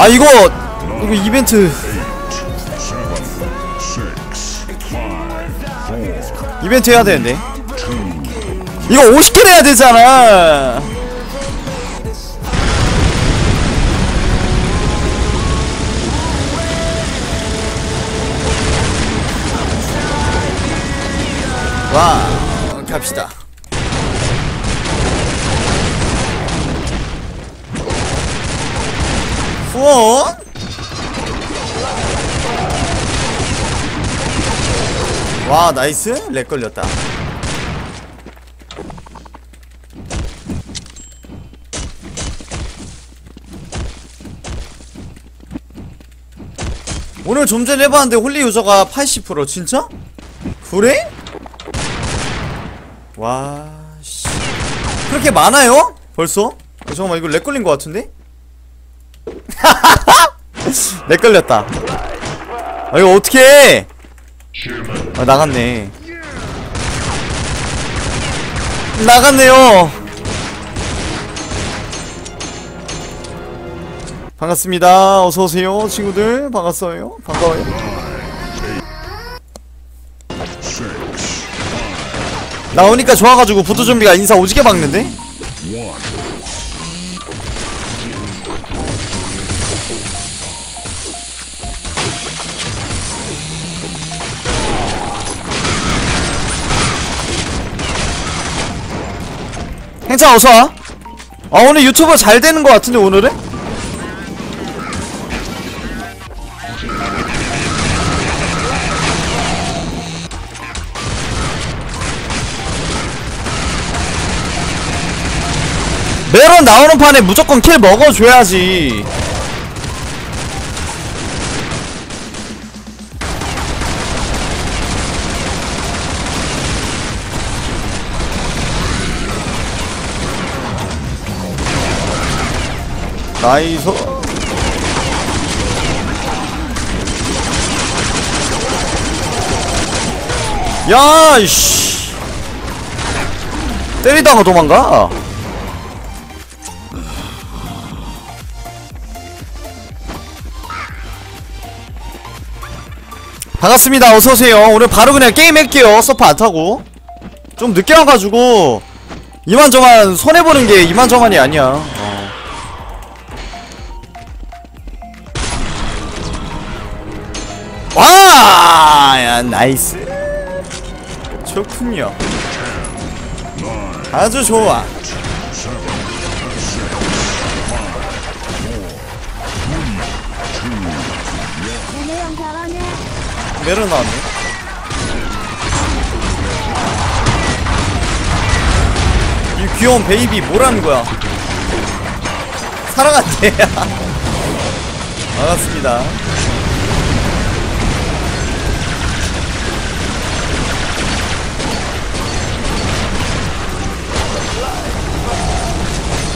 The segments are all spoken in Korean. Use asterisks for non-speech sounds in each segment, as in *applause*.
아 이거 이거 이벤트. 이벤트 해야 되는데. 이거 50킬 해야 되잖아? 와 갑시다 후원 와 나이스 렉 걸렸다 오늘 좀 전에 해봤는데 홀리 유저가 80% 진짜? 그래? 와 씨. 그렇게 많아요? 벌써? 어, 잠깐만 이거 렉 걸린 것 같은데? *laughs* 렉 걸렸다. 아 이거 어떻게 아 나갔네. 나갔네요! 반갑습니다. 어서오세요 친구들. 반갑어요. 반가워요. 나오니까 좋아가지고 부두 좀비가 인사 오지게 박는데? 행차 어서와 아 오늘 유튜브 잘 되는 것 같은데 오늘은? 매번 나오는 판에 무조건 킬 먹어줘야지 나이소 야 이씨. 때리다가 도망가? 반갑습니다. 어서오세요. 오늘 바로 그냥 게임 할게요. 서프 안타고. 좀 늦게 와가지고 이만저만 손해보는 게 이만저만이 아니야 어. 와! 야, 나이스. 좋군요. 아주 좋아. 나왔네. 이 귀여운 베이비 뭐라는 거야? 사랑한대. *laughs* 반갑습니다.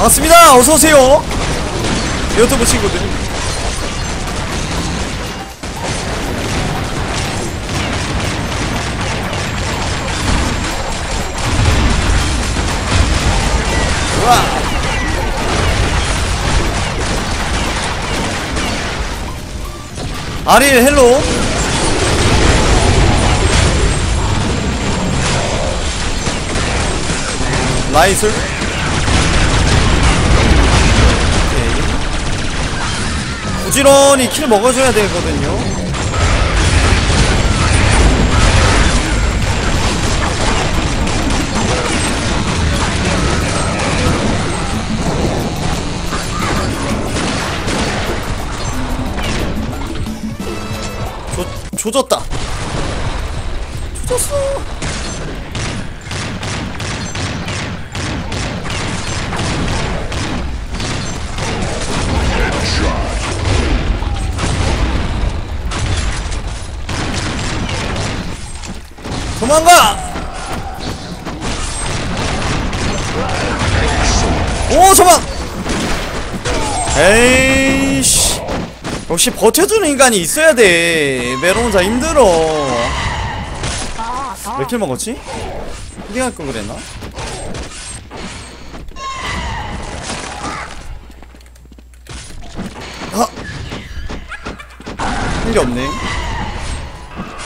반갑습니다. 어서 오세요. 유튜브 친구들. 와. 아릴 헬로. 나이스. 부지런히 킬 먹어줘야 되거든요. 도망가! 오, 도망! 에이씨. 역시 버텨주는 인간이 있어야 돼. 메론 혼자 힘들어. 몇 킬 먹었지? 헤딩할 걸 그랬나? 아! 한 게 없네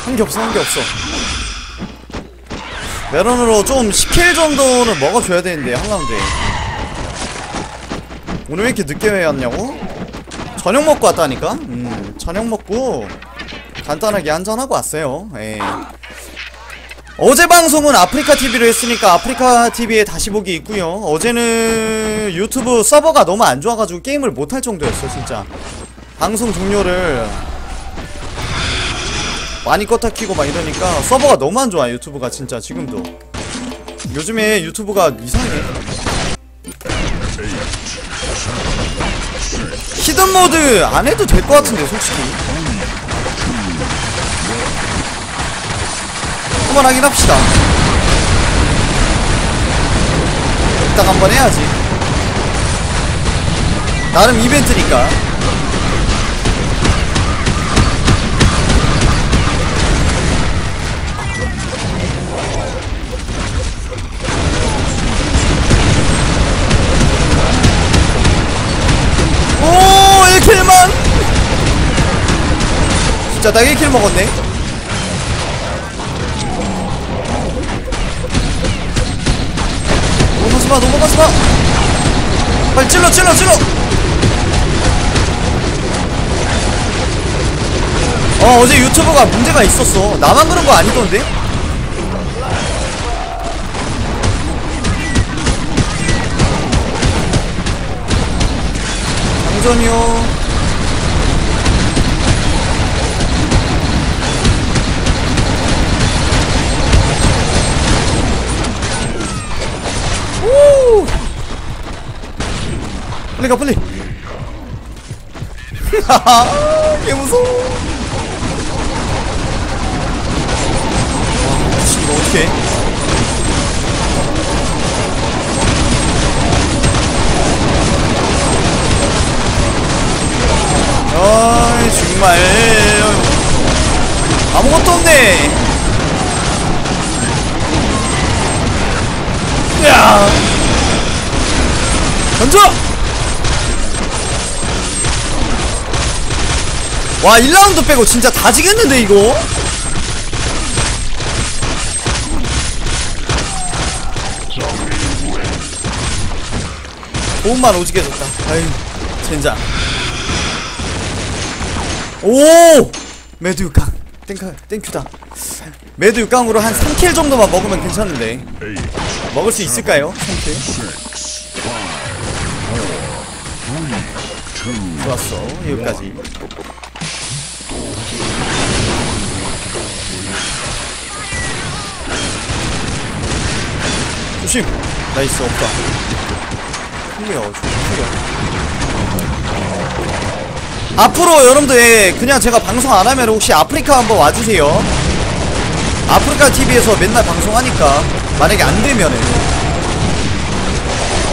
한 게 없어 한 게 없어 메론으로 좀 10킬 정도는 먹어줘야 되는데 한 라운드에 오늘 왜 이렇게 늦게 왔냐고? 저녁 먹고 왔다니까? 음 저녁 먹고 간단하게 한잔하고 왔어요 예. 어제 방송은 아프리카 TV로 했으니까 아프리카 TV에 다시 보기 있고요 어제는 유튜브 서버가 너무 안 좋아가지고 게임을 못할 정도였어 진짜 방송 종료를 많이 껐다 키고 막 이러니까 서버가 너무 안 좋아 유튜브가 진짜 지금도. 요즘에 유튜브가 이상해. 히든 모드 안 해도 될 것 같은데 솔직히. 한번 하긴 합시다. 이따가 한번 해야지. 나름 이벤트니까 진짜 딱 1킬 먹었네. 넘어가지마 넘어가지마. 빨리 찔러 찔러 찔러. 어 어제 유튜브가 문제가 있었어. 나만 그런 거 아니던데? 장전이요 빨리 가 빨리. *laughs* 개 무서워. 와 미친 이거 어떡해. 어이 정말. 아무것도 없네. 야! 던져 와 1라운드 빼고 진짜 다 지겠는데 이거? 도움만 오지게 줬다. 아유 젠장. 오! 매드 6강 땡카, 땡큐다. 매드 6강으로 한 3킬 정도만 먹으면 괜찮은데. 먹을 수 있을까요? 3킬? 좋았어 여기까지 조심. 나이스 없다. 클리어 클리어 앞으로 여러분들 예, 그냥 제가 방송 안 하면 혹시 아프리카 한번 와주세요. 아프리카 TV에서 맨날 방송하니까 만약에 안 되면은.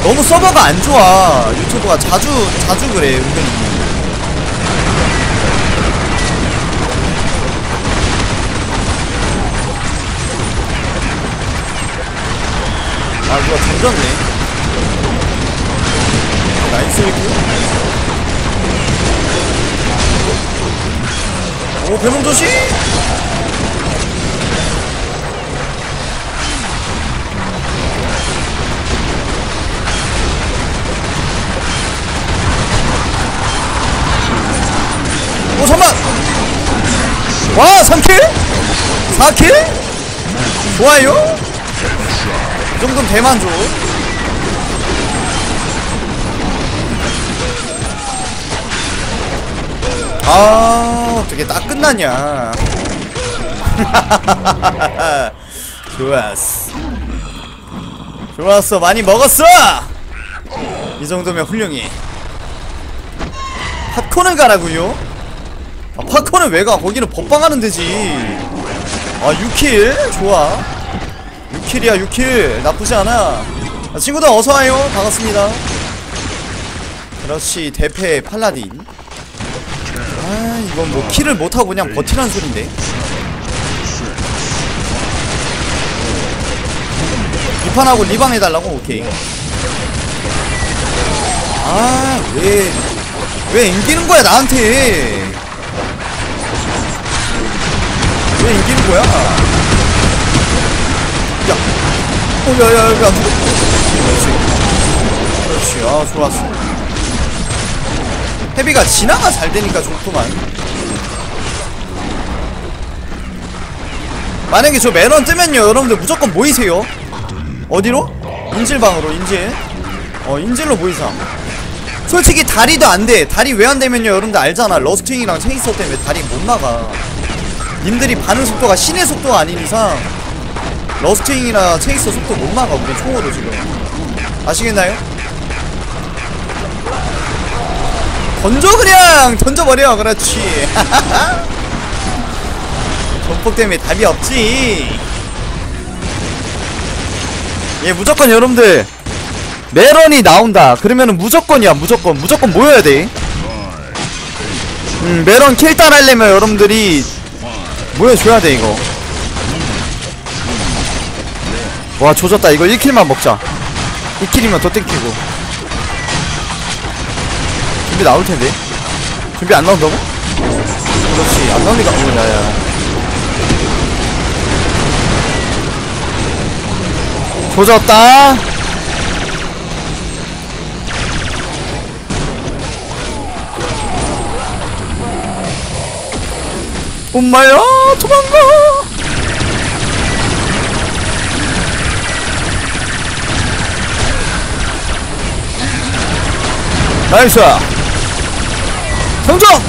너무 서버가 안 좋아. 유튜브가 자주 자주 그래 은근히. 아 누가 던졌네. 나이스 큐. 오 배몽 조심! 오 잠만! 와 3킬? 4킬? 좋아요? 이 정도면 대만족 아 어떻게 딱 끝나냐. *laughs* 좋았어. 좋았어. 많이 먹었어! 이 정도면 훌륭해. 팝콘을 가라고요? 아, 팝콘은 왜가? 거기는 법방하는 데지. 아 6킬? 좋아 6킬이야 6킬. 나쁘지 않아. 아, 친구들 어서와요. 반갑습니다. 그렇지 대패 팔라딘. 아 이건 뭐 킬을 못하고 그냥 버티라는 소린데. 이판하고 리방 해달라고? 오케이. 아왜왜 앵기는 거야 나한테? 왜 이기는 거야? 야, 어, 야, 야, 여기 안 죽어. 그렇지. 그렇지. 아, 좋았어. 헤비가 진화가 잘 되니까 좋구만. 만약에 저 매넌 뜨면요, 여러분들 무조건 모이세요. 어디로? 인질방으로, 인질. 어, 인질로 모이자. 솔직히 다리도 안 돼. 다리 왜 안 되면요, 여러분들 알잖아. 러스팅이랑 체이서 때문에 다리 못 나가. 님들이 반응 속도가 신의 속도가 아닌 이상 러스팅이나 체이서 속도 못 나가 우리 총으로 지금. 아시겠나요? 던져 그냥! 던져버려 그렇지. *laughs* 전폭 때문에 답이 없지. 예 무조건 여러분들 메런이 나온다. 그러면은 무조건이야 무조건. 무조건 모여야 돼. 음, 메런 킬딸 하려면 여러분들이 모여줘야 돼 이거 와 조졌다. 이거 1킬만 먹자. 2킬이면 더 땡기고. 준비 나올텐데. 준비 안 나온다고? 그렇지. 안 나오니까 어 야야. 조졌다. 엄마야 도망가 나이스. 성적!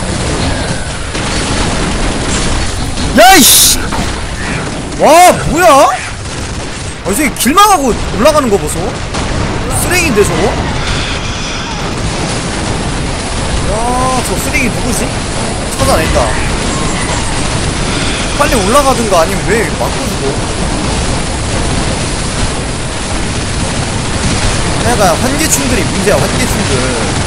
야이씨! 와 뭐야? 아, 이 새끼 길망하고 올라가는 거 보소. 쓰레기인데 저거? 야저 쓰레기 누구지? 찾아낸다. 빨리 올라가든가 아니면 왜 막고 죽어? 약간 환기충들이 문제야 환기충들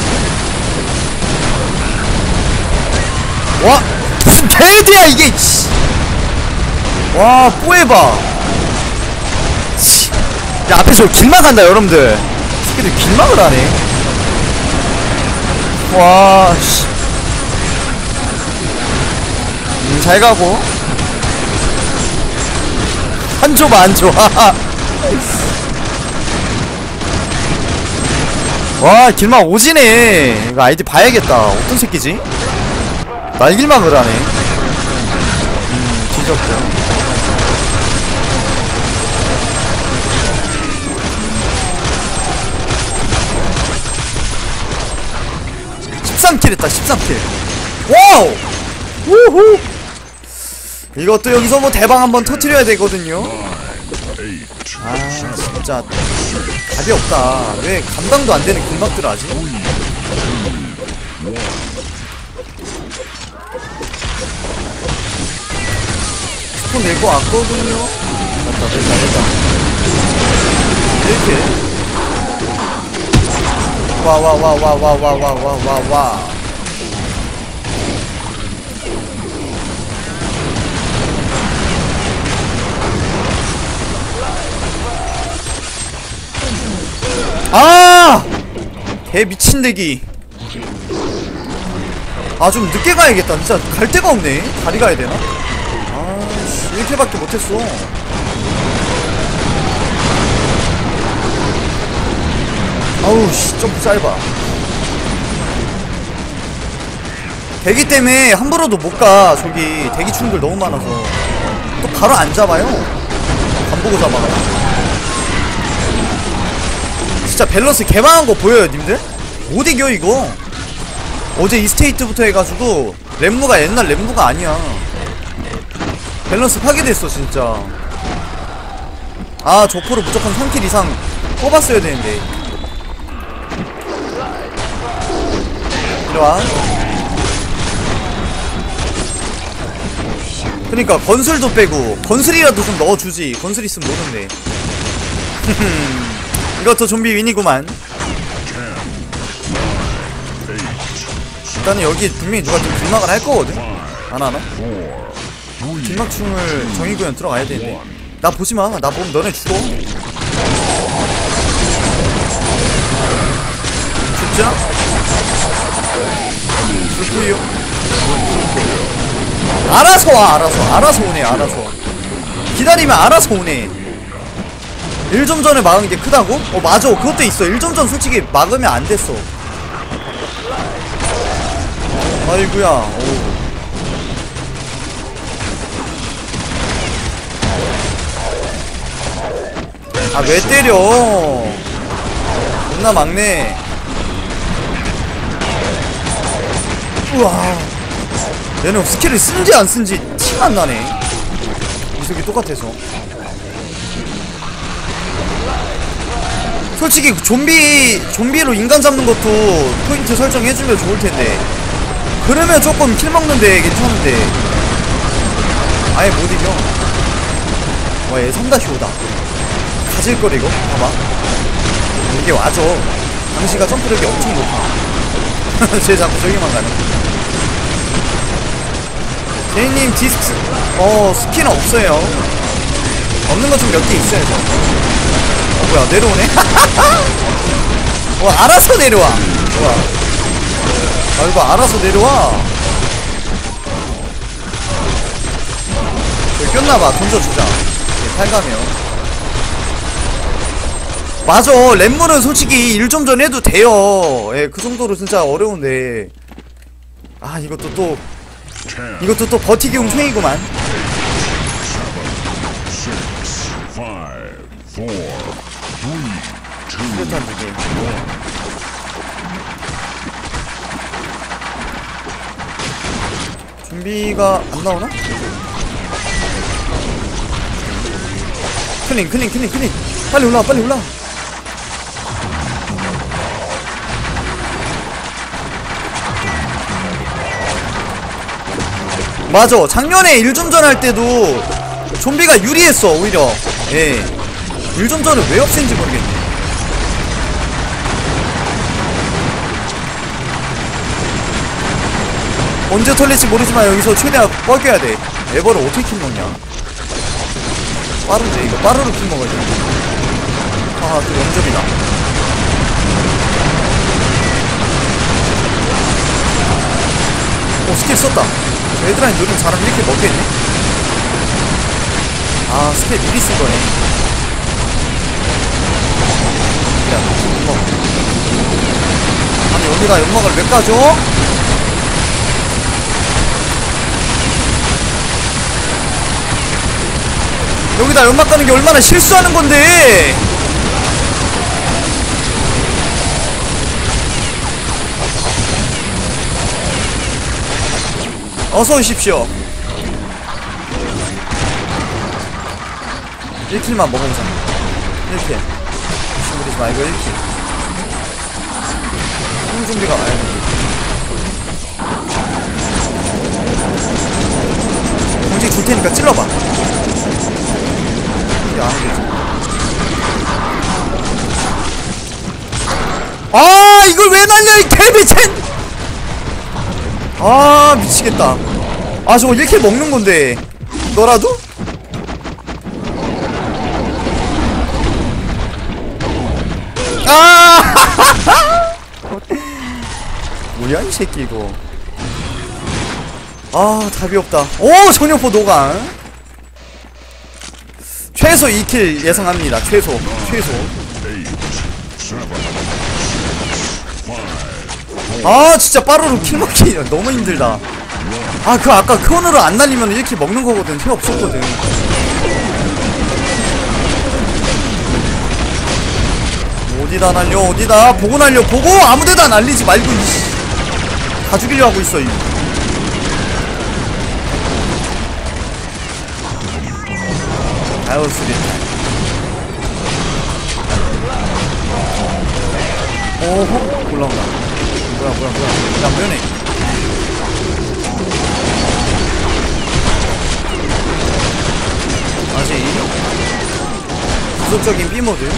와 무슨 개드야 이게 씨. 와 뽀해봐 씨. 야 앞에서 길막 한다 여러분들 새끼들 길막을 하네 와 씨. 음, 잘 가고 한 조봐 한 조. 와 길막 오지네 이거 아이디 봐야겠다 어떤 새끼지? 날 길막을 하네. 음 뒤졌고 13킬 했다 13킬. 와우! 우후! 이것도 여기서 뭐 대박 한번 터트려야 되거든요. 아 진짜 답이 없다. 왜 감당도 안 되는 길막들 하지? 스폰 낼거 같거든요. 됐다 됐다 됐다 이렇게. 와 와 와 와 와 와 와 와 와 와. 아! 개 미친 대기. 아 좀 늦게 가야겠다. 진짜 갈 데가 없네. 다리 가야 되나? 아씨 이렇게밖에 못했어. 아우 씨 점프 짧아. 대기 때문에 함부로도 못 가 저기. 대기 충들 너무 많아서. 또 바로 안 잡아요. 안 보고 잡아가지고 진짜 밸런스 개망한 거 보여요 님들? 못 이겨 이거. 어제 이스테이트부터 해가지고 램무가 옛날 램무가 아니야 밸런스 파괴됐어 진짜. 아 조코를 무조건 3킬 이상 뽑았어야 되는데. 이리와. 그니까 건술도 빼고 건술이라도 좀 넣어주지. 건술 있으면 노는데. *laughs* 이것도 좀비 윈이구만. 일단은 여기 분명히 누가 좀 길막을 할 거거든? 안 하나? 길막충을 정의구현 들어가야 되는데. 나 보지마. 나 보면 너네 죽어. 죽자? 죽구요. 알아서 와 알아서. 알아서 오네 알아서. 기다리면 알아서 오네. 1점 전에 막은 게 크다고? 어 맞아. 그것도 있어. 1점 전 솔직히 막으면 안 됐어. 아이구야. 오. 아 왜 때려? 존나 막네 우와. 얘는 스킬을 쓴지 안 쓴지 티가 안 나네. 이속이 똑같아서. 솔직히 좀비 좀비로 인간 잡는 것도 포인트 설정해주면 좋을 텐데. 그러면 조금 킬 먹는데 괜찮은데. 아예 못 이겨. 와얘 3-5다 가질 걸 이거 봐봐 이게 와줘. 당시가 점프력이 엄청 높아. *laughs* 쟤 자꾸 저기만 가네. 제이님 디스크 어 스킨 없어요. 없는 거 좀 몇 개 있어요 저. 어, 뭐야 내려오네? *laughs* 와 알아서 내려와. 좋아 아 이거 알아서 내려와. 저기 꼈나봐. 던져주자. 예, 팔가면 맞아. 랩물은 솔직히 1점 전 해도 돼요. 예, 그 정도로 진짜 어려운데. 아 이것도 또 이것도 또 버티기 두개 준비가 안 나오나? 클린 클린 클린 클린. 빨리 올라와 빨리 올라와 맞아. 작년에 1점 전할 때도 좀비가 유리했어 오히려. 예. 1점 전을 왜 없앤지 모르겠네. 언제 털릴지 모르지만 여기서 최대한 뻐겨야 돼. 에버를 어떻게 킬 먹냐? 빠른데 이거 빠르로 킬 먹어야 돼. 아또 0점이다. 오 스킬 썼다 얘들아 요즘 잘하면 이렇게 먹겠네 아 스킬 미리 쓴 거네. 야 연막 아니 여기다 연막을 왜 까줘? 여기다 연막 가는 게 얼마나 실수하는 건데 어서 오십시오. 1킬만 먹어보자 1킬. 욕심부리지 말고 1킬. 총 준비가 와야 돼. 공직 줄 테니까 찔러봐. 이게 안 되지. 아 이걸 왜 날려 이 개미친 아 미치겠다. 아 저거 1킬 먹는 건데. 너라도? 아! *laughs* 뭐야 이 새끼 이거. 아 답이 없다. 오 전혀포 노강. 최소 2킬 예상합니다. 최소 최소 아 진짜 빠르로 킬 먹기 *laughs* 너무 힘들다. 아 그 아까 크온으로 안 날리면 이렇게 먹는 거거든. 필요 없었거든. 어디다 날려 어디다? 보고 날려 보고! 아무데다 날리지 말고 이씨. 다 죽이려 하고 있어 이. 아유 수리. 오호 올라온다 뭐야 뭐야 뭐야. 야 뭐야네. 아직 구속적인 B모드.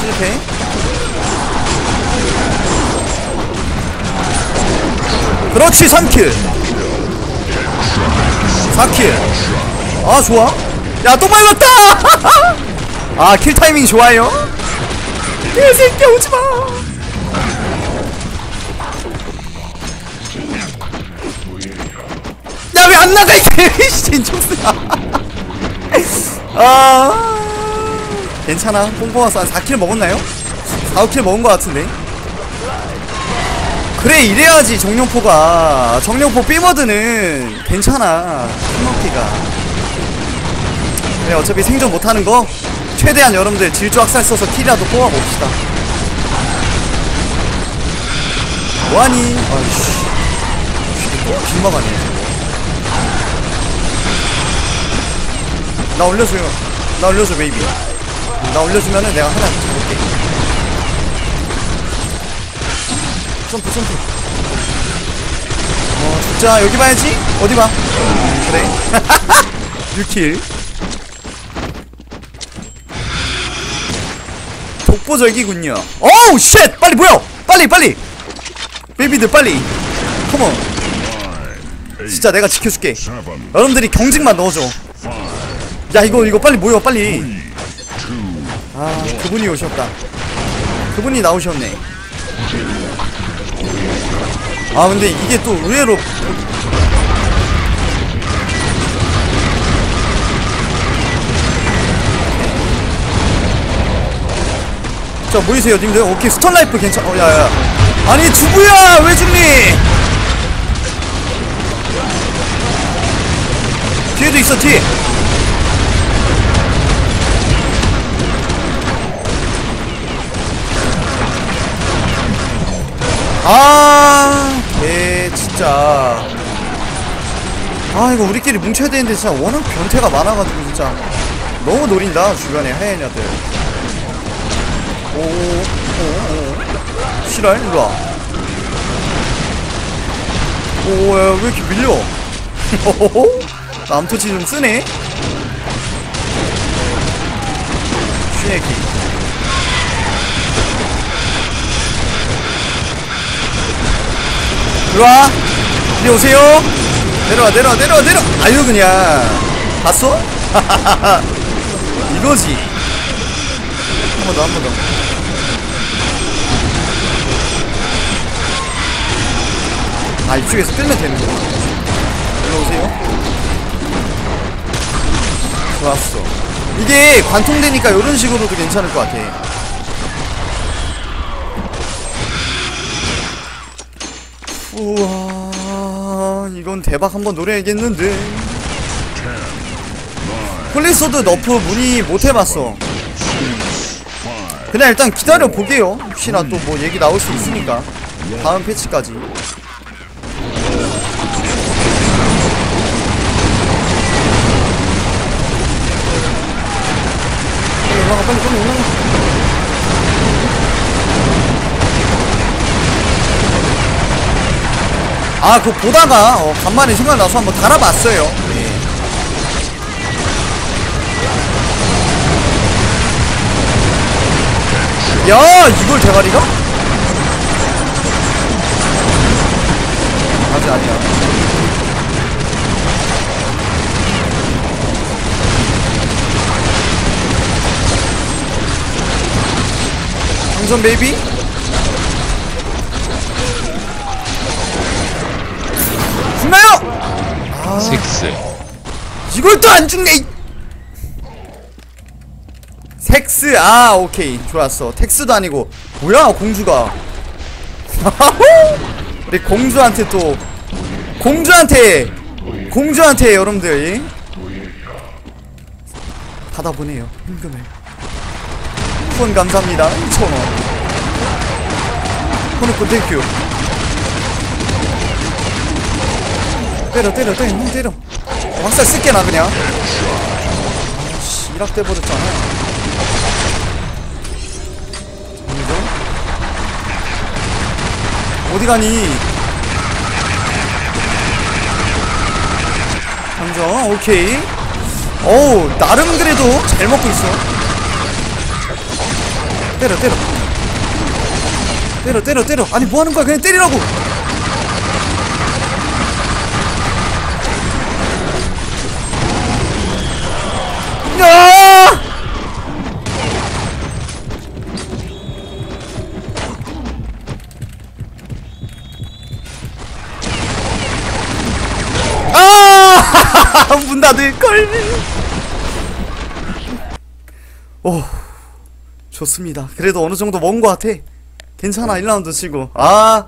실패? 그렇지 3킬. 4킬. 아 좋아. 야 또 밟았다! *laughs* 아 킬 타이밍 좋아요 개새끼 오지마. 안 나가 이 개미신 총스 *laughs* 아 괜찮아. 뽕뽕아서 한 4킬 먹었나요? 4, 5킬 먹은 것 같은데. 그래 이래야지 정령포가. 정령포 삐머드는 괜찮아 힘먹기가. 그래 어차피 생존 못하는 거 최대한 여러분들 질주 학살 써서 킬이라도 뽑아봅시다. 뭐하니? 아이씨. 또 빗막하네. 나 올려줘요. 나 올려줘 베이비. 나 올려주면은 내가 하나 잡을게. 점프 점프. 어 진짜 여기 봐야지. 어디 봐? 그래. *laughs* 6킬 독보적이군요. 어우 쉣 빨리 보여! 빨리 빨리! 베이비들 빨리! 컴온 진짜 내가 지켜줄게. 여러분들이 경직만 넣어줘. 야 이거 이거 빨리 모여 빨리. 아 그분이 오셨다. 그분이 나오셨네. 아 근데 이게 또 의외로 자 모이세요 님들 오케이 스턴라이프 괜찮 어 야야 아니 주부야 왜 죽니 뒤에도 있어 뒤에 아, 개 진짜. 아, 이거 우리끼리 뭉쳐야 되는데 진짜 워낙 변태가 많아가지고 진짜 너무 노린다 주변에 하얀 애들. 오, 오, 오, 실화 일로 와. 오, 야, 왜 이렇게 밀려? 호호호? 남토치 좀 쓰네. 쉐기. 일로와 이리 오세요 내려와 내려와 내려와 내려 아유 그냥 봤어? *laughs* 이거지 한 번 더 한 번 더 아 이쪽에서 끌면 되는 거야? 일로 오세요. 좋았어. 이게 관통되니까 이런 식으로도 괜찮을 것 같아. 우와 이건 대박 한번 노려야겠는데. 폴리소드 너프 문의 못 해봤어 그냥 일단 기다려 보게요 혹시나 또 뭐 얘기 나올 수 있으니까 다음 패치까지 올라가 빨리 빨리 올라가 아, 그거 보다가, 어, 간만에 생각나서 한번 달아봤어요. 예. 야, 이걸 대가리가? 아직 아니야. 당선 베이비? 죽나요? 섹스 이걸 또 안 죽네. 이- 섹스 아 오케이. 좋았어. 텍스도 아니고. 뭐야 공주가. 우리 공주한테 또 공주한테 공주한테 여러분들. 받아보네요. 현금을. 후원 감사합니다. 2,000원. 호노코 땡큐 때려 때려 때려 형 때려. 확살 쓸게 나 그냥. 아씨 일학돼 버렸잖아 어디 가니? 장전 오케이. 어우 나름 그래도 잘 먹고 있어. 때려 때려. 때려 때려 때려. 아니 뭐 하는 거야? 그냥 때리라고. 야! 아! 늘걸. 오 좋습니다. 그래도 어느 정도 먹은 것 같아. 괜찮아 1라운드 치고. 아